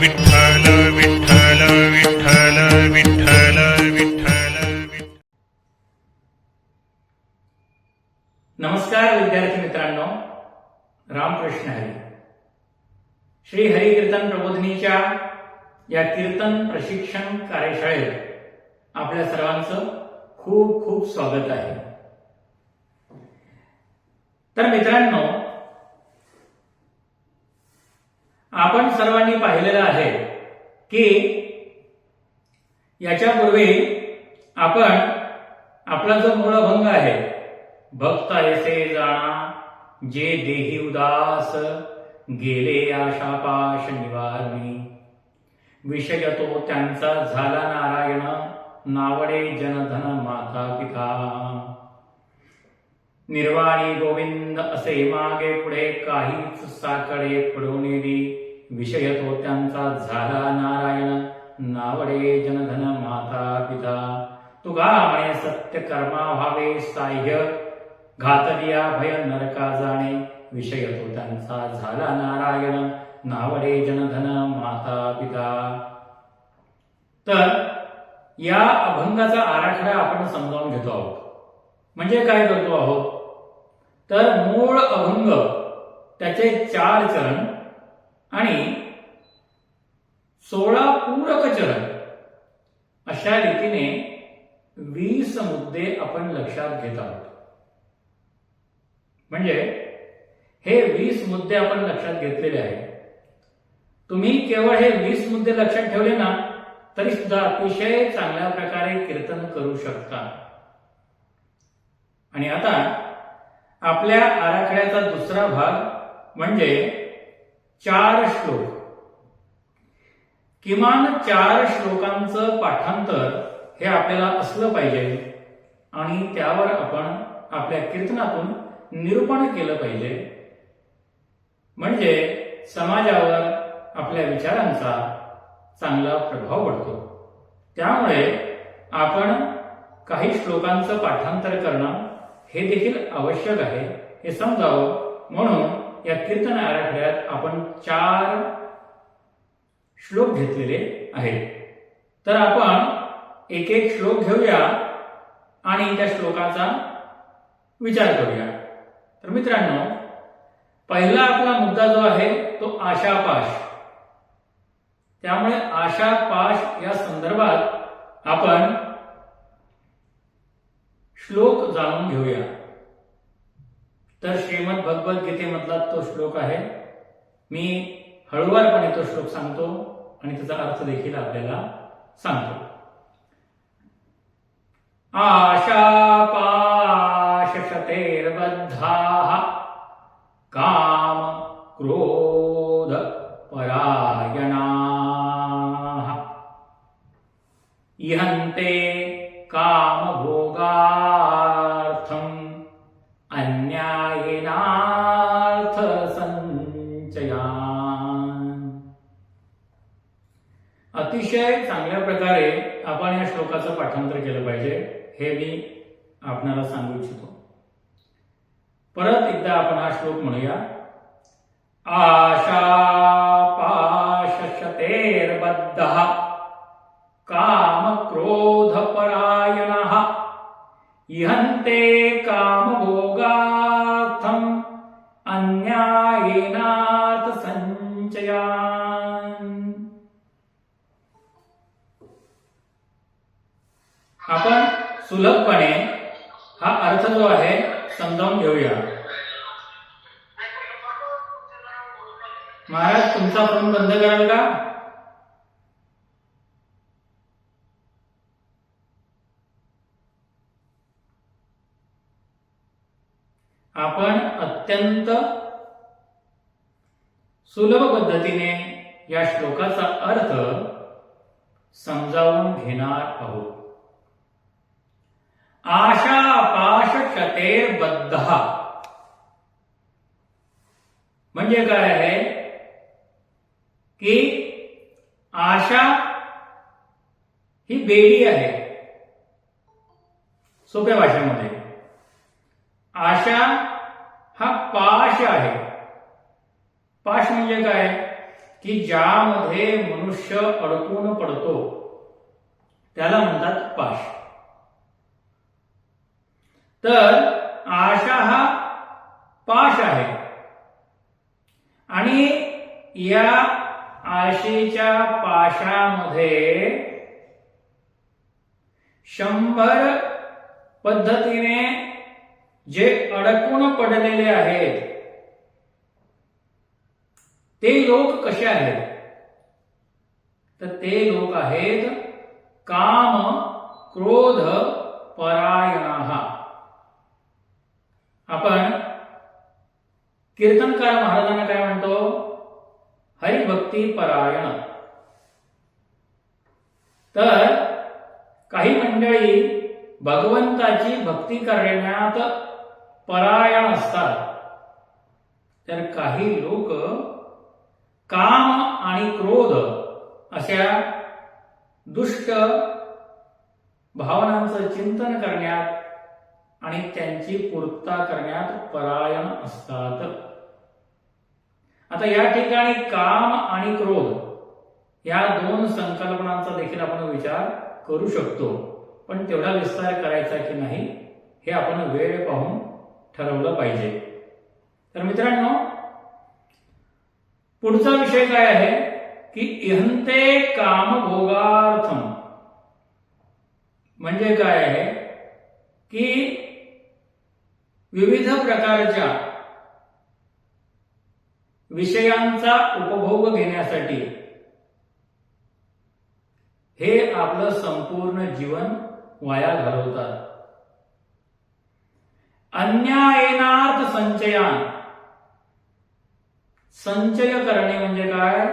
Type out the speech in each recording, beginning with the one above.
विठ्ठल विठ्ठल विठ्ठल विठ्ठल विठ्ठल नमस्कार विद्यार्थी मित्रांनो. रामकृष्ण हरी. श्री हरी कीर्तन प्रबोधिनीच्या या कीर्तन प्रशिक्षण कार्यशाळेत आपल्या सर्वांचं खूप खूप स्वागत आहे. तर मित्रांनो आपण सर्वांनी पाहिलेलं आहे की याच्यापूर्वी आपण आपला जो मूळभंग आहे भक्त ऐसे जाणा जे देही उदास गेले आशापाश निवारणी. विषय तो त्यांचा झाला नारायण नावडे जनधन माता पिता. निर्वाणी गोविंद असे मागे पुढे काहीच साकडे पडवणेली विषय तो त्यांचा झाला नारायण. नावडे जनधन माता पिता. तुगा म्हणे सत्य कर्मा व्हावे साह्य. घातलिया भय नरका जाणे. विषय तो त्यांचा झाला नारायण. नावडे जनधन माता पिता. तर या अभंगाचा आराखडा आपण समजावून घेतो आहोत. म्हणजे काय करतो आहोत? तर मूळ अभंग त्याचे चार चरण आणि सोळा पूरक चरण अशा रीतीने वीस मुद्दे आपण लक्षात घेत आहोत. म्हणजे हे वीस मुद्दे आपण लक्षात घेतलेले आहेत. तुम्ही केवळ हे वीस मुद्दे लक्षात ठेवले ना तरी सुद्धा अतिशय चांगल्या प्रकारे कीर्तन करू शकता. आणि आता आपल्या आराखड्याचा दुसरा भाग म्हणजे चार श्लोक. किमान चार श्लोकांचं पाठांतर हे आपल्याला असलं पाहिजे आणि त्यावर आपण आपल्या कीर्तनातून निरूपण केलं पाहिजे. म्हणजे समाजावर आपल्या विचारांचा चांगला प्रभाव पडतो. त्यामुळे आपण काही श्लोकांचं पाठांतर करणं हे देखील आवश्यक आहे हे समजावं. म्हणून या कीर्तन आराखड्यात आपण चार श्लोक घेतलेले आहेत. तर आपण एक एक श्लोक घेऊया आणि त्या श्लोकाचा विचार करूया. तर मित्रांनो पहिला आपला मुद्दा जो आहे तो आशापाश. त्यामुळे आशापाश या संदर्भात आपण श्लोक जाणून घेऊया. तर श्रीमद भगवद्गीतेमधला तो श्लोक आहे. मी हळूवारपणे तो श्लोक सांगतो आणि त्याचा अर्थ देखील आपल्याला सांगतो. आशापाशशतेर्बद्धा अतिशय चांगल्या प्रकारे आपण या श्लोकाचं पाठांतर केलं पाहिजे हे मी आपणाला सांगू इच्छितो. परत एकदा आपण हा श्लोक म्हणूया. आशापाशशतेर्बद्ध कामक्रोधपरायण। इहन्ते कामभोगार्थम् अन्यायेना आपण सुलभपणे हा अर्थ जो आहे समजावून घेऊया. महाराज तुमचा फोन बंद कराल का? आपण अत्यंत सुलभ पद्धतीने या श्लोकाचा अर्थ समजावून घेणार आहोत. आशा पाश क्षतेर्बद्ध म्हणजे काय आहे? की आशा ही बेडी आहे. सोप्या भाषेमध्ये. आशा हा पाश आहे. पाश म्हणजे काय? की ज्यामध्ये मनुष्य अडकून पडतो. त्याला म्हणतात पाश. तर आशा हा पाश आहे. आणि या आशेच्या पाशामध्ये शंभर पद्धतीने जे अडकून पडलेले आहेत ते लोक कसे आहेत? तर ते लोक आहेत काम क्रोध परायणा. आपण कीर्तनकार महाराजांना काय म्हणतो? हरिभक्ती परायण. तर काही मंडळी भगवंताची भक्ती करण्यात परायण असतात. तर काही लोक काम आणि क्रोध अशा दुष्ट भावनांचं चिंतन करण्यात आणि त्यांची पूर्तता करण्यात परायण असतात. आता या ठिकाणी काम आणि क्रोध या दोन संकल्पनांचा देखील आपण विचार करू शकतो. पण तेवढा विस्तार करायचा की नाही हे आपण वेळ पाहून ठरवलं पाहिजे. तर मित्रांनो पुढचा विषय काय आहे? की इहंते कामभोगार्थम म्हणजे काय आहे? की विविध प्रकारच्या विषयांचा उपभोग घेण्यासाठी हे आपलं संपूर्ण जीवन वाया घालवतात. अन्यायनार्थ संचयान. संचय करणे म्हणजे काय?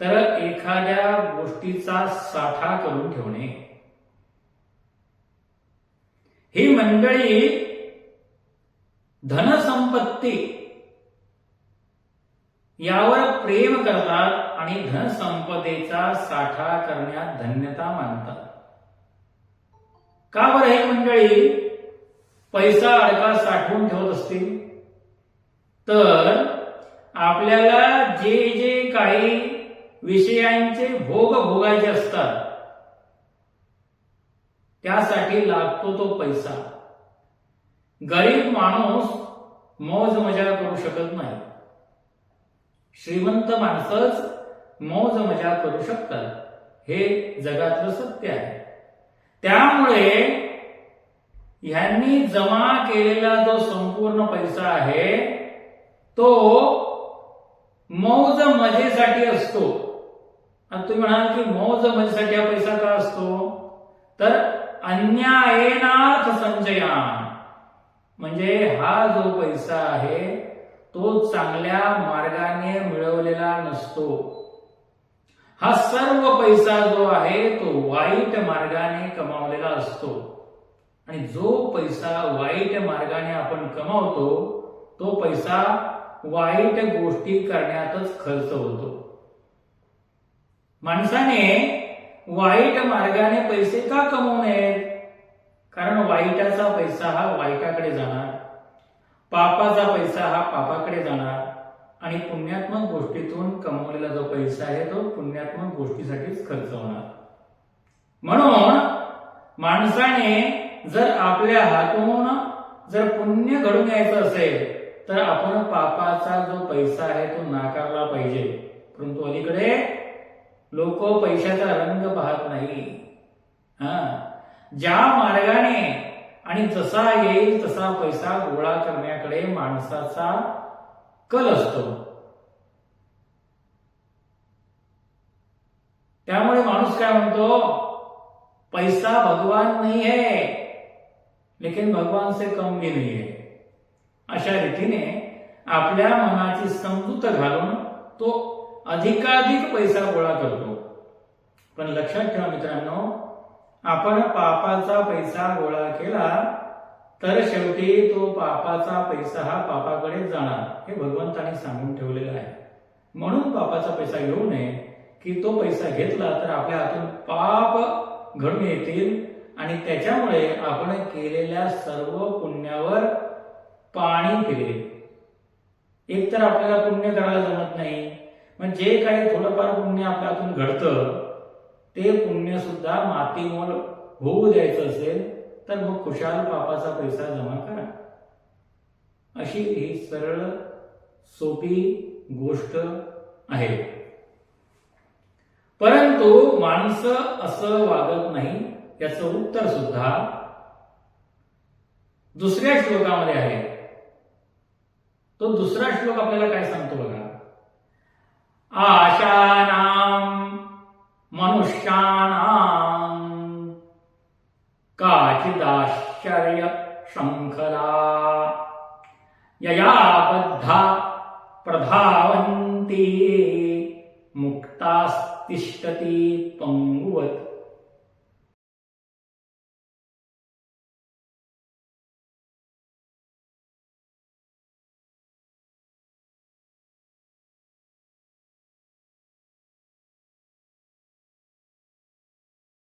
तर एखाद्या गोष्टीचा साठा करून ठेवणे. ही मंडळी धनसंपत्ती. यावर प्रेम करतात आणि धनसंपदेचा साठा करण्यात धन्यता मानतात. का बरं हे मंडळी? पैसा अडका साठवून ठेवत असतील. तर आपल्याला जे जे काही विषयांचे भोग भोगायचे असतात त्यासाठी लागतो तो पैसा. गरीब माणूस मौज मजा करू शकत नाही. श्रीमंत माणसंच मौज मजा करू शकतात. हे जगातलं सत्य आहे. त्यामुळे ह्यांनी जमा केलेला जो संपूर्ण पैसा आहे तो मौज मजेसाठी असतो. आणि तुम्ही म्हणाल की मौज मजेसाठी हा पैसा का असतो? तर अन्यायनाथ संचयान म्हणजे हा जो पैसा आहे तो चांगल्या मार्गाने मिळवलेला नसतो. हा सर्व पैसा जो आहे तो वाईट मार्गाने कमावलेला असतो. आणि जो पैसा वाईट मार्गाने आपण कमावतो तो पैसा वाईट गोष्टी करण्यातच खर्च होतो. माणसाने वाईट मार्गाने पैसे का कमवू नयेत? कारण वाईटाचा पैसा हा वाईटाकडे जाणार पापाचा पैसा हा पापाकडे जाणार आणि पुण्यात्मक गोष्टीतून कमवलेला जो पैसा आहे तो पुण्यात्मक गोष्टीसाठीच खर्च होणार. म्हणून माणसाने जर आपल्या हातून जर पुण्य घडून यायचं असेल तर आपण पापाचा जो पैसा आहे तो नाकारला पाहिजे. परंतु अलीकडे लोक पैशाचा रंग पाहत नाही. हा. ज्या मार्गाने आणि जसा येईल तसा पैसा गोळा करण्याकडे माणसाचा कल असतो. त्यामुळे माणूस काय म्हणतो? पैसा भगवान नाही है लेकिन भगवान से कम भी नाही है अशा रीतीने आपल्या मनाची समजूत घालून तो अधिकाधिक पैसा गोळा करतो. पण लक्षात ठेवा मित्रांनो आपण पापाचा पैसा गोळा केला तर शेवटी तो पापाचा पैसा हा पापाकडे जाणार हे भगवंताने सांगून ठेवलेलं आहे. म्हणून पापाचा पैसा घेऊ नये की तो पैसा घेतला तर आपल्या हातून पाप घडून येतील आणि त्याच्यामुळे आपण केलेल्या सर्व पुण्यावर पाणी फिरेल एक तर आपल्याला पुण्य करायला जमत नाही पण जे काही थोडंफार पुण्य आपल्या हातून घडतं ते पुण्य सुद्धा मातीमोल होऊ द्यायचं असेल तर मग खुशाल पापाचा पैसा जमा करा. अशी ही सरळ सोपी गोष्ट आहे. परंतु माणसं असं वागत नाही याचं उत्तर सुद्धा दुसऱ्या श्लोकामध्ये आहे. तो दुसरा श्लोक आपल्याला काय सांगतो बघा? आशा मनुष्याणां काचिदाश्चर्यशङ्खला यया बद्धा प्रधावन्ति मुक्तास्तिष्ठति पङ्गुवत्